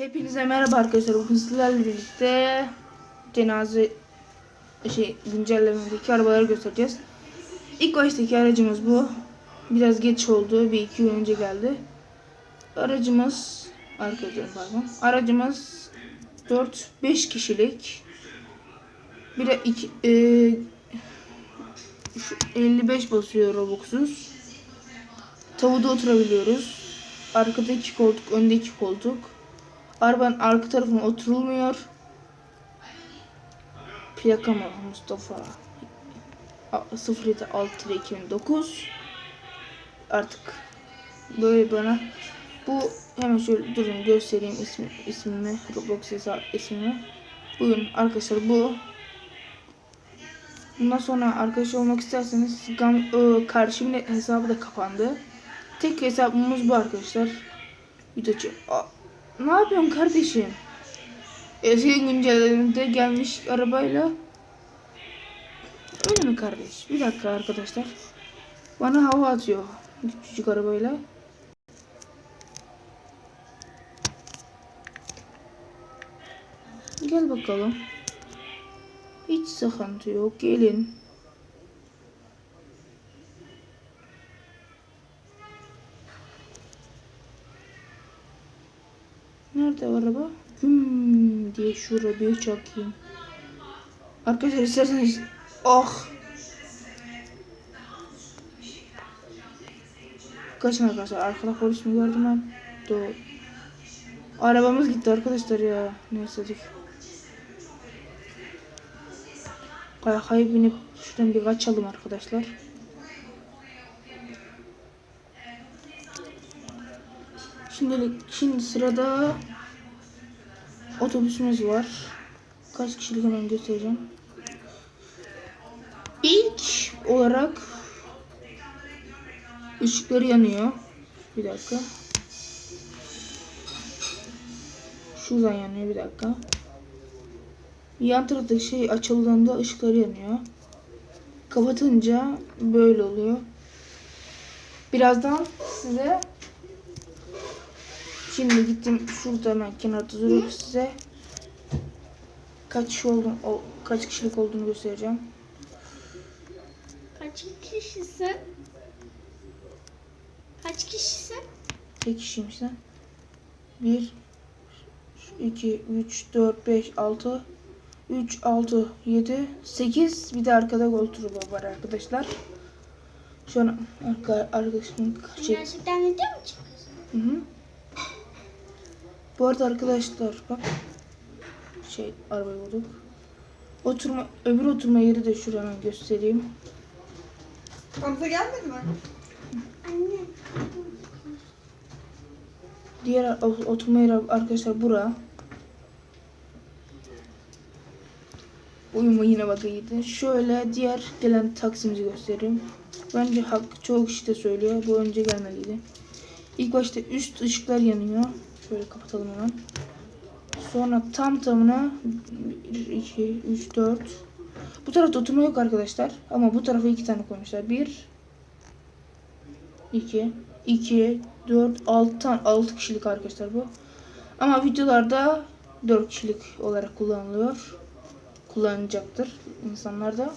Hepinize merhaba arkadaşlar. Bugün sizlerle birlikte cenaze şey güncellemedeki arabaları göstereceğiz. İlk baştaki aracımız bu. Biraz geç oldu. Bir iki gün önce geldi. Aracımız arkadaşlar pardon. Aracımız 4-5 kişilik. Bir de iki, e, şu 55 basıyor Robux'uz. Tavuda oturabiliyoruz. Arkada iki koltuk, önde iki koltuk. Arabanın arka tarafına oturulmuyor. Plaka mı Mustafa? 07 2009 Artık böyle bana bu hemen şöyle durun göstereyim ismi, ismimi Roblox hesap ismimi. Bugün arkadaşlar bu. Bundan sonra arkadaş olmak isterseniz gam, e, kardeşimin hesabı da kapandı. Tek hesabımız bu arkadaşlar. Video ne yapıyorsun kardeşim? Eski güncellemede gelmiş arabayla. Öyle mi kardeş? Bir dakika arkadaşlar. Bana hava atıyor. Küçücük arabayla. Gel bakalım. Hiç sıkıntı yok. Gelin. Nerede araba? Hmm diye şuraya bir çakayım. Arkadaşlar isterseniz oh Kaçın arkadaşlar arkada polis mi gördüm ben? Doğru. Arabamız gitti arkadaşlar ya. Neyse dur. Kaykaya binip şuradan bir kaçalım arkadaşlar. Şimdilik şimdi sırada otobüsümüz var. Kaç kişilik hemen göstereceğim. İlk olarak ışıkları yanıyor. Bir dakika. Şuradan yanıyor bir dakika. Yan taraftaki şey açıldığında ışıkları yanıyor. Kapatınca böyle oluyor. Birazdan size Şimdi gittim şurada hemen kenarda durup size kaç kişi oldum, o, kaç kişilik olduğunu göstereceğim. Kaç kişisin? Kaç kişisin? Tek kişiyim sen. 1 2 3 4 5 6 3 6 7 8 bir de arkada koltuğu var arkadaşlar. Şu an arka, arkadaşımın şey, Gerçekten video mu çıkıyorsun? Hı hı. Bu arada arkadaşlar bak şey arabayı bulduk. Oturma öbür oturma yeri de şuradan göstereyim. Hamza gelmedi mi? Anne. Diğer oturma yeri arkadaşlar bura. Uyuma yine bak iyiydi. Şöyle diğer gelen taksimizi göstereyim. Bence hak çoğu kişi de söylüyor. Bu önce gelmeliydi. İlk başta üst ışıklar yanıyor. Şöyle kapatalım hemen. Sonra tam tamına 1, 2, 3, 4. Bu tarafta oturma yok arkadaşlar. Ama bu tarafa iki tane koymuşlar. 1, 2, 2, 4, 6 tane 6 kişilik arkadaşlar bu. Ama videolarda 4 kişilik olarak kullanılıyor. Kullanacaktır insanlar da.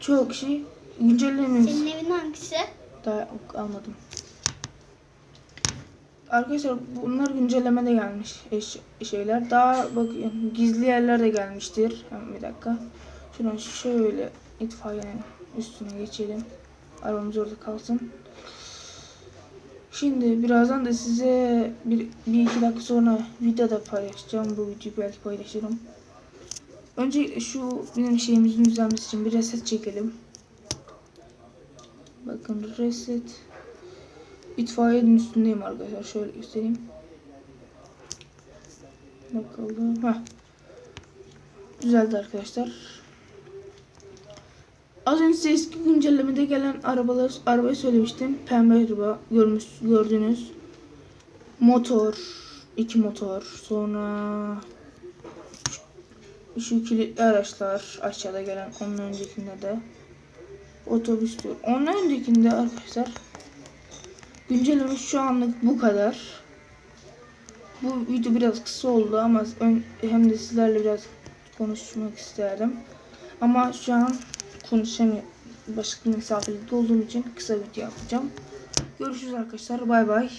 Çoğu kişi güncellemiyor. Senin evin hangisi? Daha almadım. Arkadaşlar bunlar güncellemede gelmiş eş, şeyler. Daha bakın gizli yerler de gelmiştir. Hemen bir dakika. Şuradan şöyle itfaiyenin üstüne geçelim. Arabamız orada kalsın. Şimdi birazdan da size bir, bir iki dakika sonra videoda paylaşacağım. Bu videoyu belki paylaşırım. Önce şu benim şeyimizin düzenmesi için bir reset çekelim. Bakın reset. İtfaiyenin üstündeyim arkadaşlar. Şöyle göstereyim. Bakalım. Heh. Düzeldi arkadaşlar. Az önce eski güncellemede gelen arabalar, arabayı söylemiştim. Pembe araba görmüş, gördünüz. Motor. iki motor. Sonra şu, şu kilitli araçlar aşağıda gelen onun öncekinde de otobüs diyor. Onun öncekinde arkadaşlar güncelleme şu anlık bu kadar. Bu video biraz kısa oldu ama ön, hem de sizlerle biraz konuşmak isterdim. Ama şu an konuşamıyorum. Başka misafirlikte olduğum için kısa video yapacağım. Görüşürüz arkadaşlar. Bay bay.